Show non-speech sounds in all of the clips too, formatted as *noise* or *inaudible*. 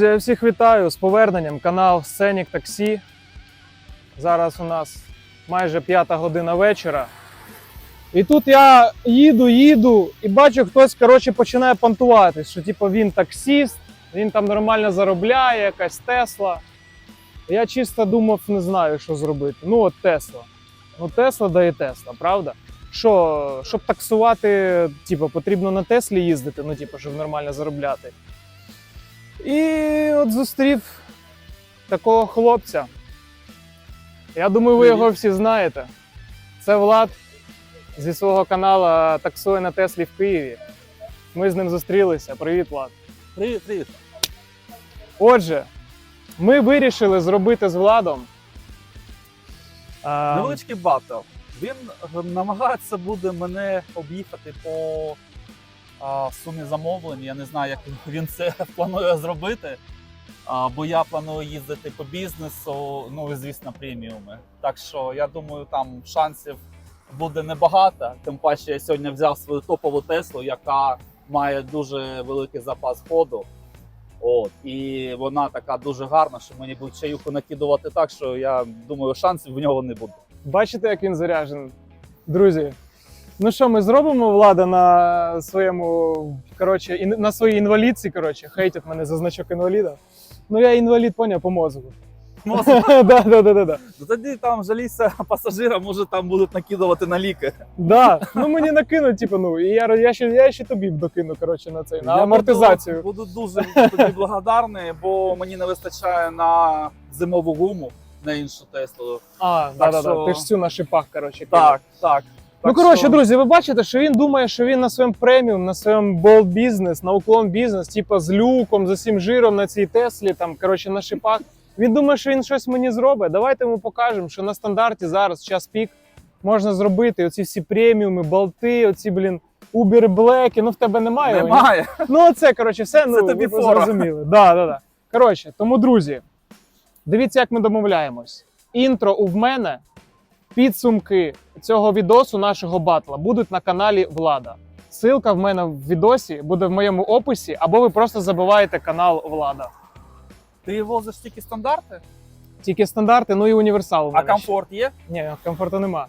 Друзі, я всіх вітаю з поверненням. Канал Сценік Таксі. Зараз у нас майже п'ята година вечора. І тут я їду, їду і бачу, хтось коротше, починає понтуватись, що типу, він таксіст, він там нормально заробляє, якась Тесла. Я чисто думав, не знаю, що зробити. Ну, от Тесла. Ну, Тесла да і Тесла, правда? Що, щоб таксувати, типу, потрібно на Теслі їздити, ну, типу, щоб нормально заробляти. І от зустрів такого хлопця. Я думаю, ви його всі знаєте. Це Влад зі свого каналу Таксує на Теслі в Києві. Ми з ним зустрілися. Привіт, Влад. Привіт, привіт. Отже, ми вирішили зробити з Владом. Невеличкий батл. Він е, намагається буде мене об'їхати по а, сумі замовлень. Я не знаю, як він це *laughs* планує зробити. Бо я планую їздити по бізнесу, ну і звісно, преміуми. Так що я думаю, там шансів буде небагато. Тим паче я сьогодні взяв свою топову Теслу, яка має дуже великий запас ходу. От, і вона така дуже гарна, що мені будуть чаюху накидувати так, що я думаю, шансів в нього не буде. Бачите, як він заряджений? Друзі. Ну що, ми зробимо влада на своєму, коротше, ін- на своїй інвалідці, коротше, хейтять мене за значок інваліда. Ну я інвалід, поняв, по мозку. *laughs* Да, да, да, да, да. Ну тоді там жалійся пасажирам, може там будуть накидувати на ліки. Да, ну мені накинуть, типу, ну, і я, я, ще, я ще тобі докину, коротше, на цей, на Я амортизацію. Буду, буду дуже тобі благодарний, бо мені не вистачає на зимову гуму на іншу Теслу. А, да, да, да. що- Ти ж цю на шипах, коротше. Так, так. Ну, коротше, що- друзі, ви бачите, що він думає, що він на своєму преміум, на своєму болт бізнес, на уклон бізнес, типу з люком, з усім жиром на цій Теслі, там, коротше, на шипах. Він думає, що він щось мені зробить. Давайте йому покажемо, що на стандарті зараз, час пік, можна зробити оці всі преміуми, болти, оці, блін, Uber Black, ну в тебе немає. ні? Немає. Ну, оце, коротше, все, ну, тобі ви фора. зрозуміли. Да, да, да. Коротше, тому, друзі, дивіться, як ми домовляємось. Інтро у мене, підсумки цього відосу нашого батла будуть на каналі Влада. Ссылка в мене в відосі буде в моєму описі, або ви просто забиваєте канал Влада. Ти возиш тільки стандарти, Тільки стандарти, ну і універсал. в а мене ще. комфорт є. Ні, комфорту нема.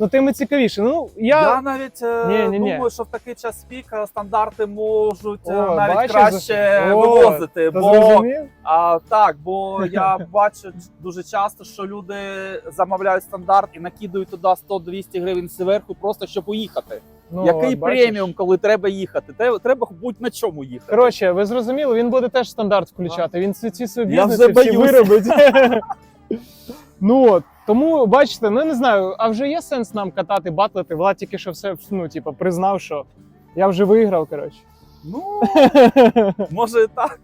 Ну, тим і цікавіше. Ну, я. Я навіть е, Ні-ні-ні. думаю, що в такий час пік стандарти можуть е, О, навіть бачиш, краще за- вивозити. Ти бо? А, так, бо я *laughs* бачу дуже часто, що люди замовляють стандарт і накидують туди 100-200 гривень зверху, просто щоб уїхати. Ну, Який преміум, коли треба їхати? Те- Треба будь на чому їхати. Коротше, ви зрозуміли, він буде теж стандарт включати. Він ці, ці свої бізнеси всі виробить. *laughs* ну от. Тому бачите, ну не знаю, а вже є сенс нам катати, батлити. Влад тільки що все ну, типу, признав, що я вже виграв. Коротше. Ну, *laughs* може і так.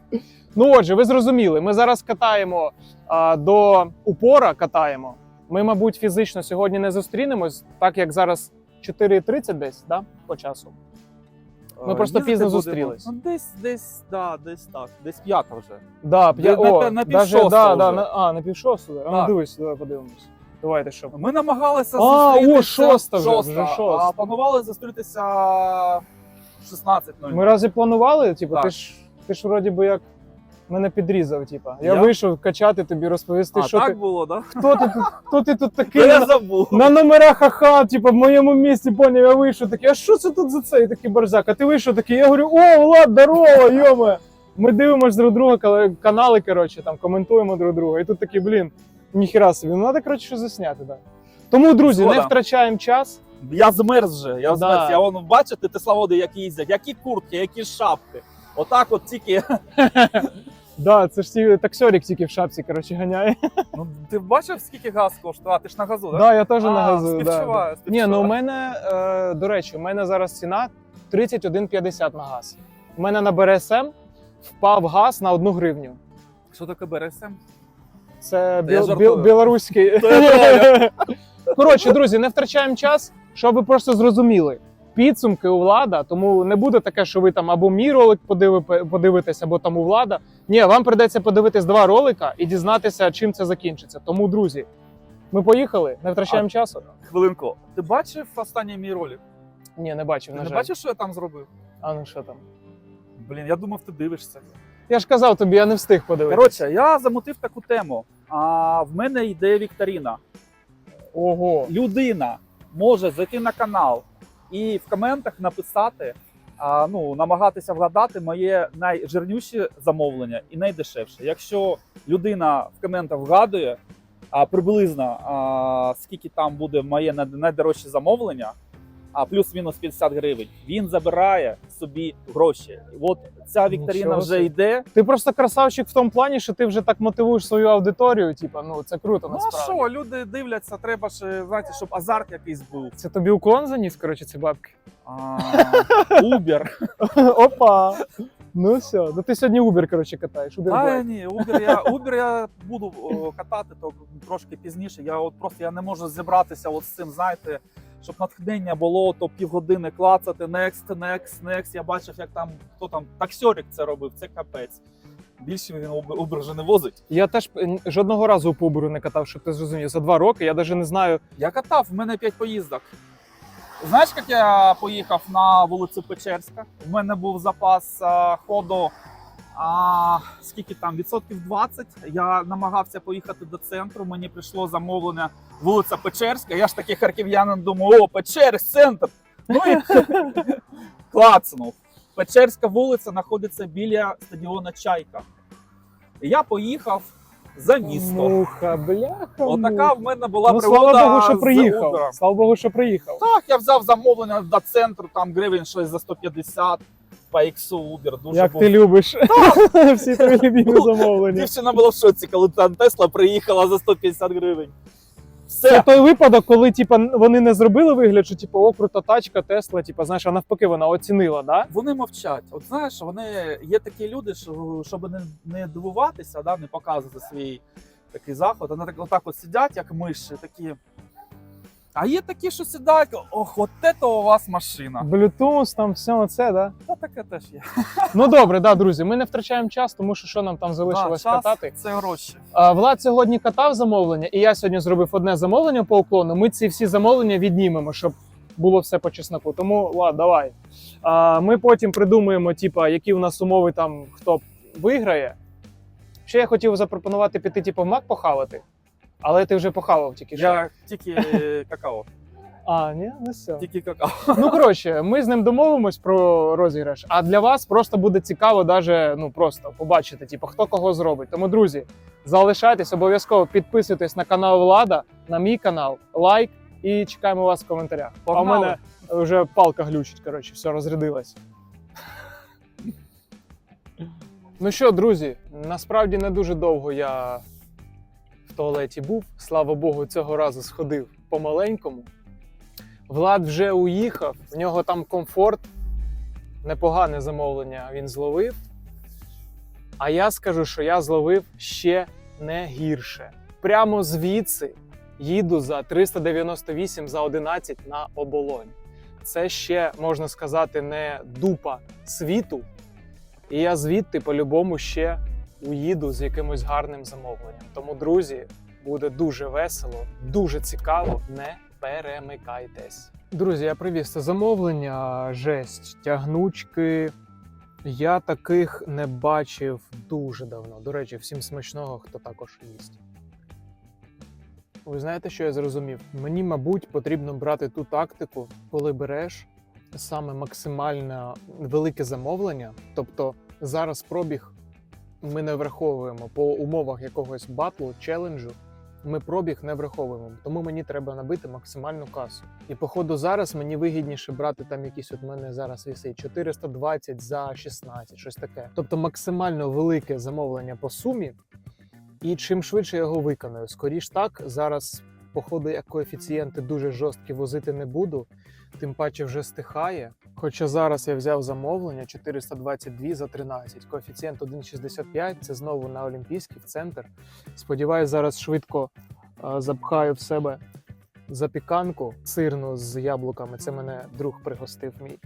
Ну отже, ви зрозуміли, ми зараз катаємо а, до упора. Катаємо. Ми, мабуть, фізично сьогодні не зустрінемось, так як зараз 4.30 десь, да, по часу. Ми Е, просто пізно зустрілись. Ну, десь, десь, да, десь так, десь п'ята вже. Да, п'я... О, на- на даже, півшостого да, да, вже. на, а, на півшостого. А, ну Так. дивись, давай подивимось. Давайте що. Ми намагалися А, зустрітися. о, шоста вже, вже шоста. А планували зустрітися в 16.00. Ми разі планували, типу, Так. ти ж ти ж вроді би як мене підрізав, типу. Я, Я? вийшов качати тобі, розповісти, а, що так ти. було, так? Хто ти тут, хто ти тут такий? Я на, забув. на номерах ха типу, в моєму місті поняв, я вийшов такий, а що це тут за цей такий барзак? А ти вийшов такий, я говорю, о, Влад, здорово, йоме. Ми дивимося друг друга, канали, коротше, там коментуємо друг друга. І тут такий, блін, ніхіра собі, ну треба, коротше, щось засняти, так. Тому, друзі, не втрачаємо час. Я змерз вже, я Да. змерз. Я воно бачите, тесловоди, які їздять, які куртки, які шапки. Отак от тільки. *laughs* Да, це ж таксьорік тільки в шапці, коротше, ганяє. Ну ти бачив, скільки газ коштує? А ти ж на газу, Так, да, я теж А, на газу. Да, співчуваю. Ні, ну у мене, е, до речі, у мене зараз ціна 31,50 на газ. У мене на БРСМ впав газ на 1 гривню. Що таке БРСМ? Це біл, біл, білоруський. Коротше, друзі, не втрачаємо час, щоб ви просто зрозуміли. Підсумки у влада, тому не буде таке, що ви там або мій ролик подиви- подивитесь, або там у влада. Ні, вам прийдеться подивитись два ролика і дізнатися, чим це закінчиться. Тому, друзі, ми поїхали, не втрачаємо часу. Хвилинку. Ти бачив останній мій ролик? Ні, не бачив. Ти На не жаль. бачив, що я там зробив? А ну що там? Блін, я думав, ти дивишся. Я ж казав тобі, я не встиг подивитися. Коротше, я замутив таку тему. А в мене йде вікторіна. Ого. Людина може зайти на канал і в коментах написати, а, ну, намагатися вгадати моє найжирнюще замовлення і найдешевше. Якщо людина в коментах вгадує а, приблизно а, скільки там буде моє най- найдорожче замовлення, а плюс-мінус 50 гривень, він забирає собі гроші. От ця вікторина Нічого вже йде. Ти просто красавчик в тому плані, що ти вже так мотивуєш свою аудиторію. Типа, ну це круто Ну а насправді. що, люди дивляться, треба ж знаєте, щоб азарт якийсь був. Це тобі уклон заніс, коротше, ці бабки. А, Убер. *laughs* Опа. Ну все. Ну ти сьогодні Uber, коротше, катаєш. Uber Та Black. ні, Uber я, Uber я буду о, катати то трошки пізніше. Я от просто я не можу зібратися от з цим, знаєте, щоб натхнення було, то півгодини клацати, next, next, next. Я бачив, як там хто там таксьорик це робив, це капець. Більше він Uber вже не возить. Я теж жодного разу по Uber не катав, щоб ти зрозумів. За два роки я навіть не знаю. Я катав, в мене 5 поїздок. Знаєш, як я поїхав на вулицю Печерська? В мене був запас а, ходу. А, скільки там? Відсотків 20. Я намагався поїхати до центру. Мені прийшло замовлення вулиця Печерська. Я ж такий харків'янин думаю, о, Печерськ, центр. Ну і *laughs* клацнув. Печерська вулиця знаходиться біля стадіона Чайка. І я поїхав за місто. Муха, бляха. Отака в мене була ну, пригода слава Богу, що приїхав. Слава Богу, що приїхав. Так, я взяв замовлення до центру, там гривень щось за 150 по іксу Uber. Дуже Як був. ти любиш *laughs* всі твої *laughs* любімі Ну, замовлення. Дівчина була в шоці, коли там Тесла приїхала за 150 гривень. Це той випадок, коли типа вони не зробили вигляд, що типу, о, крута тачка, Тесла, типа, знаєш, а навпаки, вона оцінила, да? Вони мовчать. От знаєш, вони є такі люди, що щоб не, не дивуватися, да, не показувати свій такий заход. Вони так отак от сидять, як миші, такі. А є такі, що сідають, ох, от це у вас машина. Bluetooth, там все це, да? Та таке теж є. Ну добре, да, друзі. Ми не втрачаємо час, тому що що нам там залишилось Да, час катати. Це гроші. А, Влад сьогодні катав замовлення, і я сьогодні зробив одне замовлення по уклону. Ми ці всі замовлення віднімемо, щоб було все по чесноку. Тому Влад, давай. А, ми потім придумаємо, типа, які у нас умови там хто виграє. Ще я хотів запропонувати піти, типу, в Мак похавати, але ти вже похавав тільки що. Я тільки е, какао. А, ні, не все. Тільки какао. Ну коротше, ми з ним домовимось про розіграш. А для вас просто буде цікаво, даже ну просто побачити, типу, хто кого зробить. Тому, друзі, залишайтесь, обов'язково підписуйтесь на канал Влада, на мій канал, лайк і чекаємо вас в коментарях. А у мене вже палка глючить, коротше, все розрядилось. Ну що, друзі, насправді не дуже довго я в туалеті був. Слава Богу, цього разу сходив помаленькому. Влад вже уїхав, в нього там комфорт, непогане замовлення він зловив. А я скажу, що я зловив ще не гірше. Прямо звідси їду за 398 за 11 на оболонь. Це ще можна сказати не дупа світу. І я звідти по-любому ще уїду з якимось гарним замовленням. Тому, друзі, буде дуже весело, дуже цікаво. Не перемикайтесь. Друзі, я привіз це замовлення, жесть, тягнучки. Я таких не бачив дуже давно. До речі, всім смачного, хто також їсть. Ви знаєте, що я зрозумів? Мені, мабуть, потрібно брати ту тактику, коли береш саме максимально велике замовлення. Тобто зараз пробіг ми не враховуємо по умовах якогось батлу, челенджу. Ми пробіг не враховуємо, тому мені треба набити максимальну касу. І походу зараз мені вигідніше брати там якісь от мене зараз вісить 420 за 16, щось таке. Тобто максимально велике замовлення по сумі, і чим швидше я його виконую. Скоріш так, зараз, походу, як коефіцієнти дуже жорсткі возити не буду, тим паче вже стихає. Хоча зараз я взяв замовлення 422 за 13, коефіцієнт 1,65, це знову на Олімпійський в центр. Сподіваюсь, зараз швидко е, запхаю в себе запіканку сирну з яблуками. Це мене друг пригостив мій.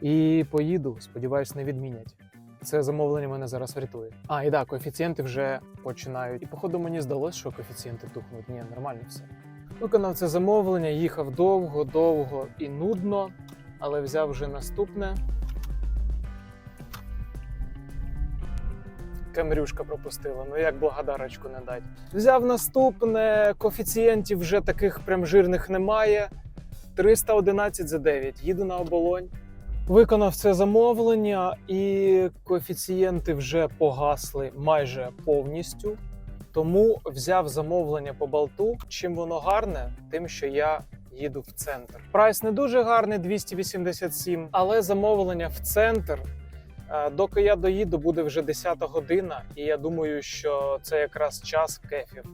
І поїду, сподіваюсь, не відмінять. Це замовлення мене зараз врятує. А, і так, коефіцієнти вже починають. І походу мені здалося, що коефіцієнти тухнуть. Ні, нормально все. Виконав це замовлення, їхав довго, довго і нудно, але взяв вже наступне. Камрюшка пропустила. Ну як благодарочку не дать. Взяв наступне, коефіцієнтів вже таких прям жирних немає. 311 за 9. Їду на оболонь. Виконав це замовлення, і коефіцієнти вже погасли майже повністю. Тому взяв замовлення по болту. Чим воно гарне, тим, що я їду в центр. Прайс не дуже гарний 287, але замовлення в центр. Е, Доки я доїду, буде вже 10 година, і я думаю, що це якраз час кефів.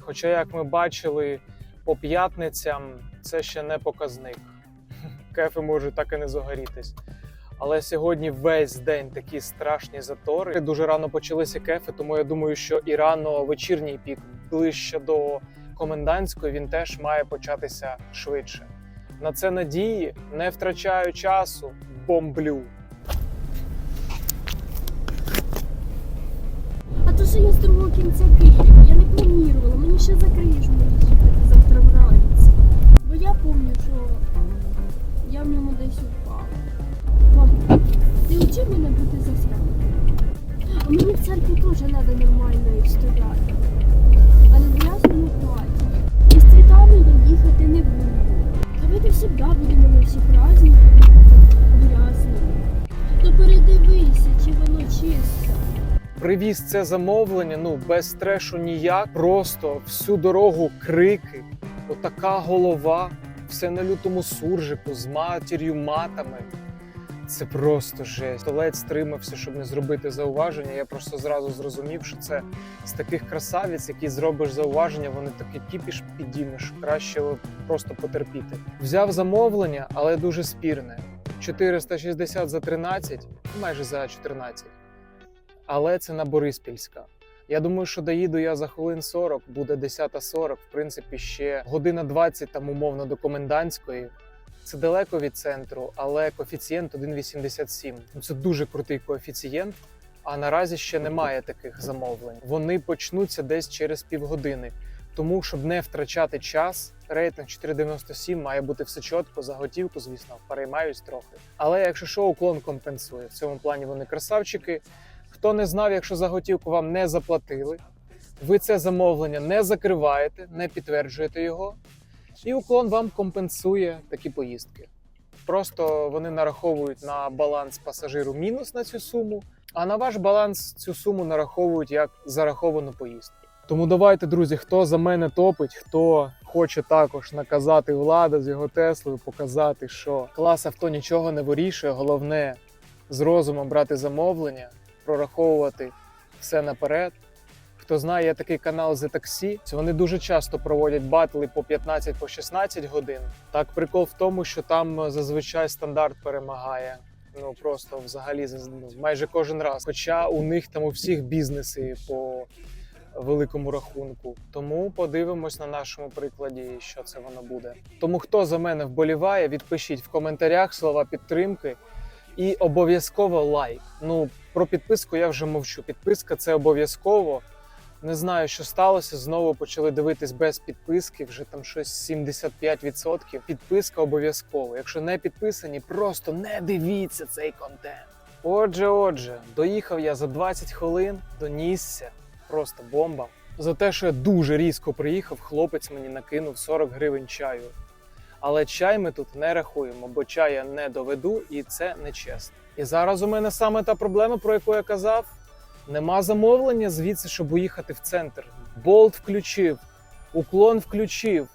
Хоча, як ми бачили, по п'ятницям це ще не показник. *laughs* Кефи можуть так і не загорітись. Але сьогодні весь день такі страшні затори. Дуже рано почалися кефи, тому я думаю, що і рано вечірній пік ближче до комендантської він теж має початися швидше. На це надії, не втрачаю часу, бомблю. А то що я з другого кінця Києва. Я не планувала, мені ще за Крижну їхати завтра вранці. Бо я пам'ятаю, що я в ньому десь упала. Пап, ти учи мене бути засранкою. А мені в церкві теж треба нормально стояти. А не в грязному платі. І з цвітами я їхати не буду. Давайте завжди будемо на всі праздники грязними. То передивися, чи воно чисте. Привіз це замовлення, ну без стрешу ніяк. Просто всю дорогу крики, отака голова, все на лютому суржику з матір'ю, матами. Це просто жесть. Ледь стримався, щоб не зробити зауваження. Я просто зразу зрозумів, що це з таких красавиць, які зробиш зауваження, вони такий кіпіш підіймеш. Краще просто потерпіти. Взяв замовлення, але дуже спірне. 460 за 13, майже за 14 але це на Бориспільська. Я думаю, що доїду я за хвилин 40, буде 10.40, в принципі, ще година 20 там умовно до комендантської. Це далеко від центру, але коефіцієнт 1,87. Ну, Це дуже крутий коефіцієнт. А наразі ще немає таких замовлень. Вони почнуться десь через півгодини. Тому, щоб не втрачати час, рейтинг 4,97 має бути все чітко, за готівку, звісно, переймаюсь трохи. Але якщо що, уклон компенсує. В цьому плані вони красавчики. Хто не знав, якщо за готівку вам не заплатили, ви це замовлення не закриваєте, не підтверджуєте його, і уклон вам компенсує такі поїздки. Просто вони нараховують на баланс пасажиру мінус на цю суму, а на ваш баланс цю суму нараховують як зараховану поїздку. Тому давайте, друзі, хто за мене топить, хто хоче також наказати влада з його Теслою, показати, що клас авто нічого не вирішує, головне з розумом брати замовлення прораховувати все наперед. Хто знає, такий канал The Taxi. Вони дуже часто проводять батли по 15-16 годин. Так, прикол в тому, що там е, зазвичай стандарт перемагає. Ну просто взагалі ну, майже кожен раз. Хоча у них там у всіх бізнеси по великому рахунку. Тому подивимось на нашому прикладі, що це воно буде. Тому хто за мене вболіває, відпишіть в коментарях слова підтримки. І обов'язково лайк. Ну про підписку я вже мовчу. Підписка це обов'язково. Не знаю, що сталося. Знову почали дивитись без підписки. Вже там щось 75%. Підписка обов'язково. Якщо не підписані, просто не дивіться цей контент. Отже, отже, доїхав я за 20 хвилин, донісся. Просто бомба. За те, що я дуже різко приїхав, хлопець мені накинув 40 гривень чаю. Але чай ми тут не рахуємо, бо чай я не доведу, і це нечесно. І зараз у мене саме та проблема, про яку я казав. Нема замовлення звідси, щоб уїхати в центр. Болт включив, уклон включив,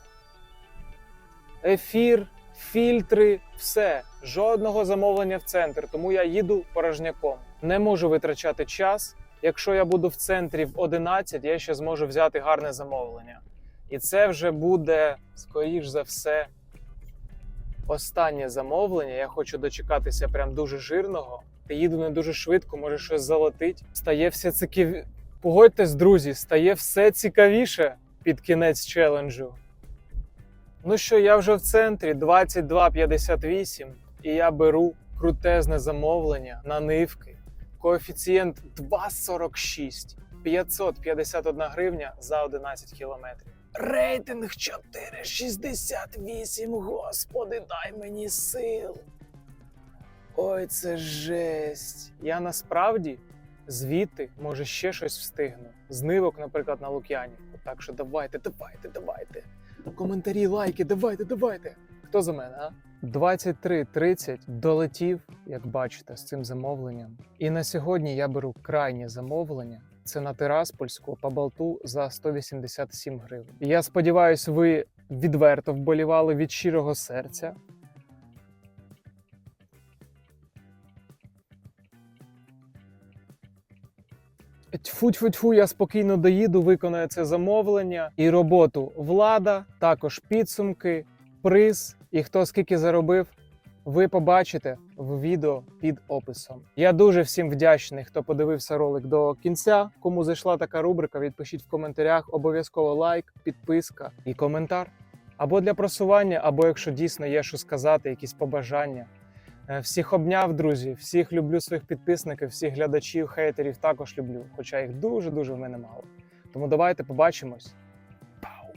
ефір, фільтри, все. Жодного замовлення в центр. Тому я їду порожняком. Не можу витрачати час. Якщо я буду в центрі в 11, я ще зможу взяти гарне замовлення. І це вже буде, скоріш за все, останнє замовлення. Я хочу дочекатися прям дуже жирного. Та їду не дуже швидко, може щось залетить. Стає все цікаві... Погодьтесь, друзі, стає все цікавіше під кінець челенджу. Ну що, я вже в центрі 22.58, і я беру крутезне замовлення на нивки. Коефіцієнт 2,46, 551 гривня за 11 кілометрів. Рейтинг 4,68. Господи, дай мені сил. Ой, це жесть. Я насправді звідти може ще щось встигну. Знивок, наприклад, на Лук'янівку. Так що давайте, давайте, давайте. Коментарі, лайки, давайте, давайте. Хто за мене, а? 23.30 долетів, як бачите, з цим замовленням. І на сьогодні я беру крайнє замовлення. Це на Тираспольську по болту за 187 гривень. Я сподіваюся, ви відверто вболівали від щирого серця. Тьфу-тьфу-тьфу, я спокійно доїду, виконаю це замовлення і роботу влада, також підсумки, приз і хто скільки заробив. Ви побачите в відео під описом. Я дуже всім вдячний, хто подивився ролик до кінця. Кому зайшла така рубрика, відпишіть в коментарях. Обов'язково лайк, підписка і коментар. Або для просування, або якщо дійсно є що сказати, якісь побажання. Е, всіх обняв, друзі, всіх люблю своїх підписників, всіх глядачів, хейтерів також люблю. Хоча їх дуже-дуже в мене мало. Тому давайте побачимось. Пау!